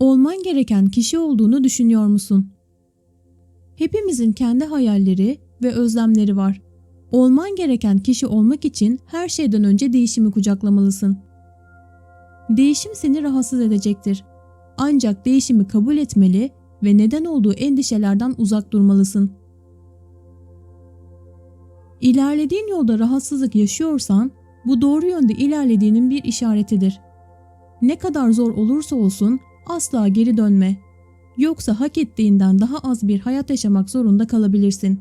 olman gereken kişi olduğunu düşünüyor musun? Hepimizin kendi hayalleri ve özlemleri var. Olman gereken kişi olmak için her şeyden önce değişimi kucaklamalısın. Değişim seni rahatsız edecektir. Ancak değişimi kabul etmeli ve neden olduğu endişelerden uzak durmalısın. İlerlediğin yolda rahatsızlık yaşıyorsan bu doğru yönde ilerlediğinin bir işaretidir. Ne kadar zor olursa olsun asla geri dönme. Yoksa hak ettiğinden daha az bir hayat yaşamak zorunda kalabilirsin.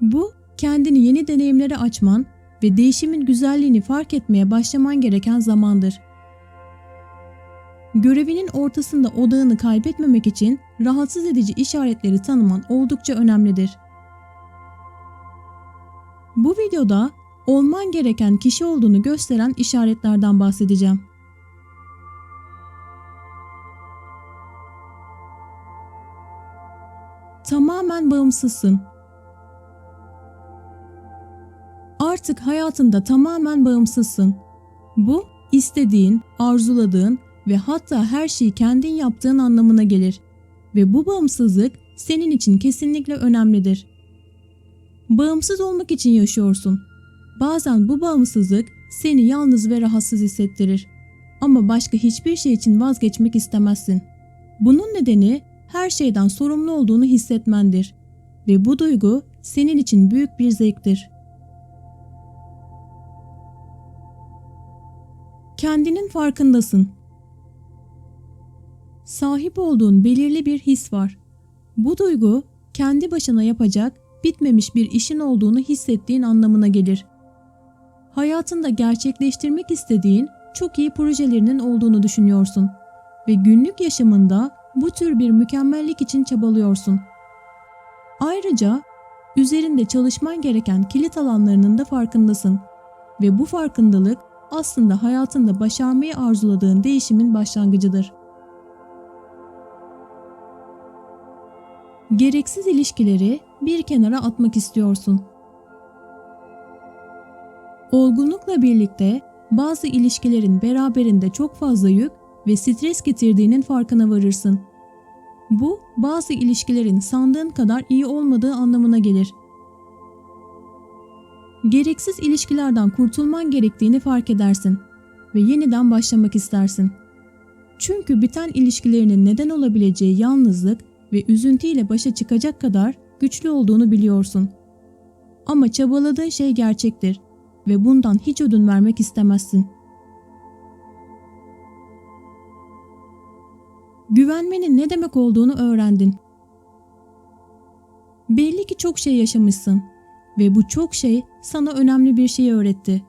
Bu kendini yeni deneyimlere açman ve değişimin güzelliğini fark etmeye başlaman gereken zamandır. Görevinin ortasında odağını kaybetmemek için rahatsız edici işaretleri tanıman oldukça önemlidir. Bu videoda olman gereken kişi olduğunu gösteren işaretlerden bahsedeceğim. Bağımsızsın. Artık hayatında tamamen bağımsızsın. Bu istediğin, arzuladığın ve hatta her şeyi kendin yaptığın anlamına gelir ve bu bağımsızlık senin için kesinlikle önemlidir. Bağımsız olmak için yaşıyorsun. Bazen bu bağımsızlık seni yalnız ve rahatsız hissettirir. Ama başka hiçbir şey için vazgeçmek istemezsin. Bunun nedeni her şeyden sorumlu olduğunu hissetmendir ve bu duygu senin için büyük bir zevktir. Kendinin farkındasın. Sahip olduğun belirli bir his var. Bu duygu kendi başına yapacak bitmemiş bir işin olduğunu hissettiğin anlamına gelir. Hayatında gerçekleştirmek istediğin çok iyi projelerinin olduğunu düşünüyorsun ve günlük yaşamında bu tür bir mükemmellik için çabalıyorsun. Ayrıca üzerinde çalışman gereken kilit alanlarının da farkındasın ve bu farkındalık aslında hayatında başarmayı arzuladığın değişimin başlangıcıdır. Gereksiz ilişkileri bir kenara atmak istiyorsun. Olgunlukla birlikte bazı ilişkilerin beraberinde çok fazla yük ve stres getirdiğinin farkına varırsın. Bu bazı ilişkilerin sandığın kadar iyi olmadığı anlamına gelir. Gereksiz ilişkilerden kurtulman gerektiğini fark edersin ve yeniden başlamak istersin. Çünkü biten ilişkilerinin neden olabileceği yalnızlık ve üzüntüyle başa çıkacak kadar güçlü olduğunu biliyorsun. Ama çabaladığın şey gerçektir ve bundan hiç ödün vermek istemezsin. Güvenmenin ne demek olduğunu öğrendin. Belli ki çok şey yaşamışsın ve bu çok şey sana önemli bir şey öğretti.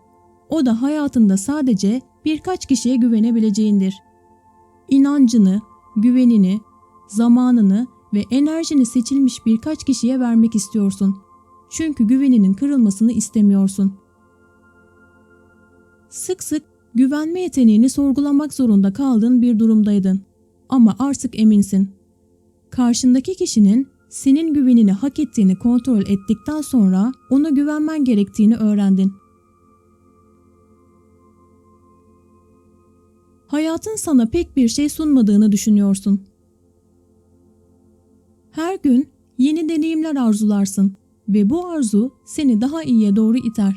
O da hayatında sadece birkaç kişiye güvenebileceğindir. İnancını, güvenini, zamanını ve enerjini seçilmiş birkaç kişiye vermek istiyorsun. Çünkü güveninin kırılmasını istemiyorsun. Sık sık güvenme yeteneğini sorgulamak zorunda kaldığın bir durumdaydın. Ama artık eminsin. Karşındaki kişinin senin güvenini hak ettiğini kontrol ettikten sonra ona güvenmen gerektiğini öğrendin. Hayatın sana pek bir şey sunmadığını düşünüyorsun. Her gün yeni deneyimler arzularsın ve bu arzu seni daha iyiye doğru iter.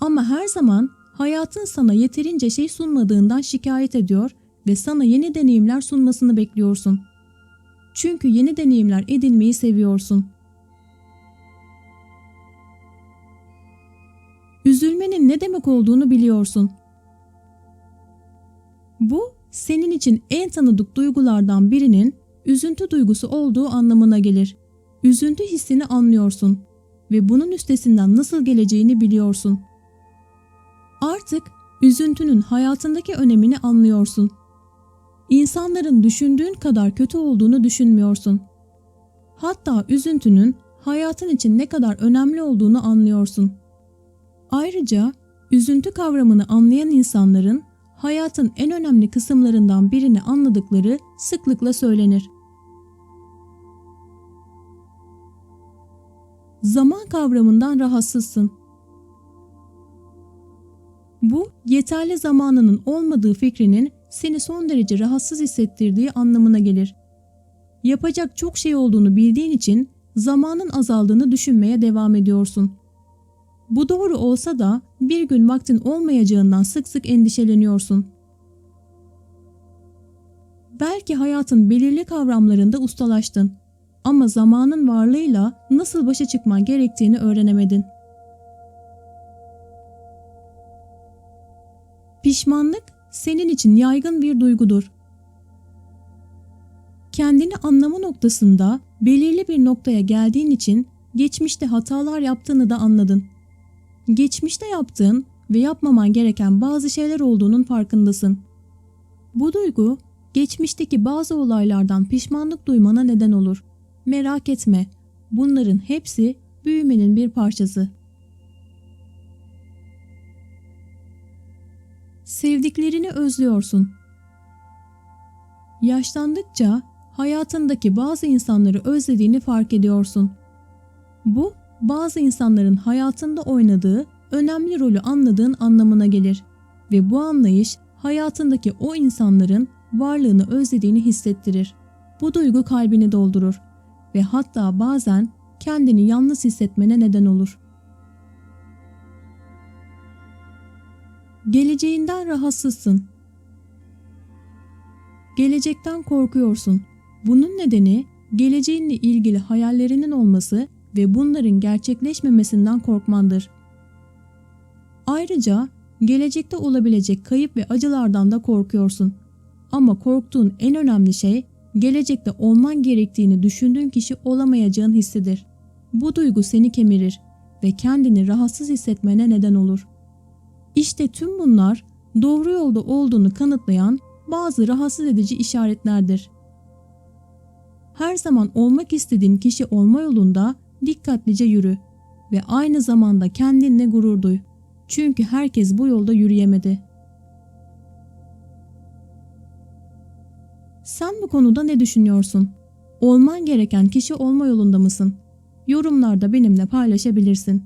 Ama her zaman hayatın sana yeterince şey sunmadığından şikayet ediyor ve sana yeni deneyimler sunmasını bekliyorsun. Çünkü yeni deneyimler edinmeyi seviyorsun. Üzülmenin ne demek olduğunu biliyorsun. Bu senin için en tanıdık duygulardan birinin üzüntü duygusu olduğu anlamına gelir. Üzüntü hissini anlıyorsun ve bunun üstesinden nasıl geleceğini biliyorsun. Artık üzüntünün hayatındaki önemini anlıyorsun. İnsanların düşündüğün kadar kötü olduğunu düşünmüyorsun. Hatta üzüntünün hayatın için ne kadar önemli olduğunu anlıyorsun. Ayrıca üzüntü kavramını anlayan insanların hayatın en önemli kısımlarından birini anladıkları sıklıkla söylenir. Zaman kavramından rahatsızsın. Bu, yeterli zamanının olmadığı fikrinin seni son derece rahatsız hissettirdiği anlamına gelir. Yapacak çok şey olduğunu bildiğin için zamanın azaldığını düşünmeye devam ediyorsun. Bu doğru olsa da bir gün vaktin olmayacağından sık sık endişeleniyorsun. Belki hayatın belirli kavramlarında ustalaştın ama zamanın varlığıyla nasıl başa çıkman gerektiğini öğrenemedin. Pişmanlık senin için yaygın bir duygudur. Kendini anlama noktasında belirli bir noktaya geldiğin için geçmişte hatalar yaptığını da anladın. Geçmişte yaptığın ve yapmaman gereken bazı şeyler olduğunun farkındasın. Bu duygu geçmişteki bazı olaylardan pişmanlık duymana neden olur. Merak etme, bunların hepsi büyümenin bir parçası. Sevdiklerini özlüyorsun. Yaşlandıkça hayatındaki bazı insanları özlediğini fark ediyorsun. Bu, bazı insanların hayatında oynadığı önemli rolü anladığın anlamına gelir ve bu anlayış hayatındaki o insanların varlığını özlediğini hissettirir. Bu duygu kalbini doldurur ve hatta bazen kendini yalnız hissetmene neden olur. Geleceğinden rahatsızsın. Gelecekten korkuyorsun. Bunun nedeni geleceğinle ilgili hayallerinin olması ve bunların gerçekleşmemesinden korkmandır. Ayrıca gelecekte olabilecek kayıp ve acılardan da korkuyorsun. Ama korktuğun en önemli şey gelecekte olman gerektiğini düşündüğün kişi olamayacağın hissidir. Bu duygu seni kemirir ve kendini rahatsız hissetmene neden olur. İşte tüm bunlar doğru yolda olduğunu kanıtlayan bazı rahatsız edici işaretlerdir. Her zaman olmak istediğin kişi olma yolunda dikkatlice yürü ve aynı zamanda kendinle gurur duy. Çünkü herkes bu yolda yürüyemedi. Sen bu konuda ne düşünüyorsun? Olman gereken kişi olma yolunda mısın? Yorumlarda benimle paylaşabilirsin.